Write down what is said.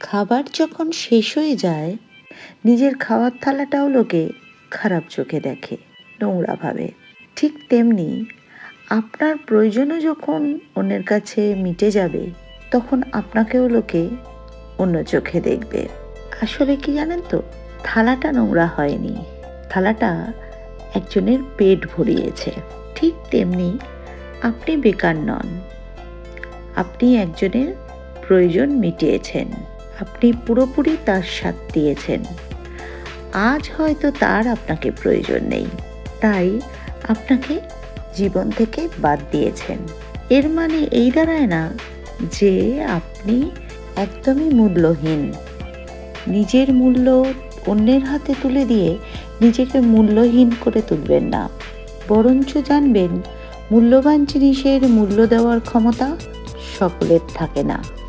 খাবার যখন শেষ হয়ে যায়, নিজের খাওয়ার থালাটাও লোকে খারাপ চোখে দেখে, নোংরা ভাবে। ঠিক তেমনি আপনার প্রয়োজনও যখন অন্যের কাছে মিটে যাবে, তখন আপনাকেও লোকে অন্য চোখে দেখবে। আসলে কি জানেন তো, থালাটা নোংরা হয়নি। থালাটা একজনের পেট ভরিয়েছে। ঠিক তেমনি আপনি বেকার নন। আপনি একজনের প্রয়োজন মিটিয়েছেন। আপনি পুরোপুরি তার সাথ দিয়েছেন। আজ হয়তো তার আপনাকে প্রয়োজন নেই। তাই আপনাকে জীবন থেকে বাদ দিয়েছেন। এর মানে এই দাঁড়ায় না যে আপনি একদমই মূল্যহীন। নিজের মূল্য অন্যের হাতে তুলে দিয়ে নিজেকে মূল্যহীন করে তুলবেন না। বরঞ্চ জানবেন, মূল্যবান জিনিসের মূল্য দেওয়ার ক্ষমতা সকলের থাকে না।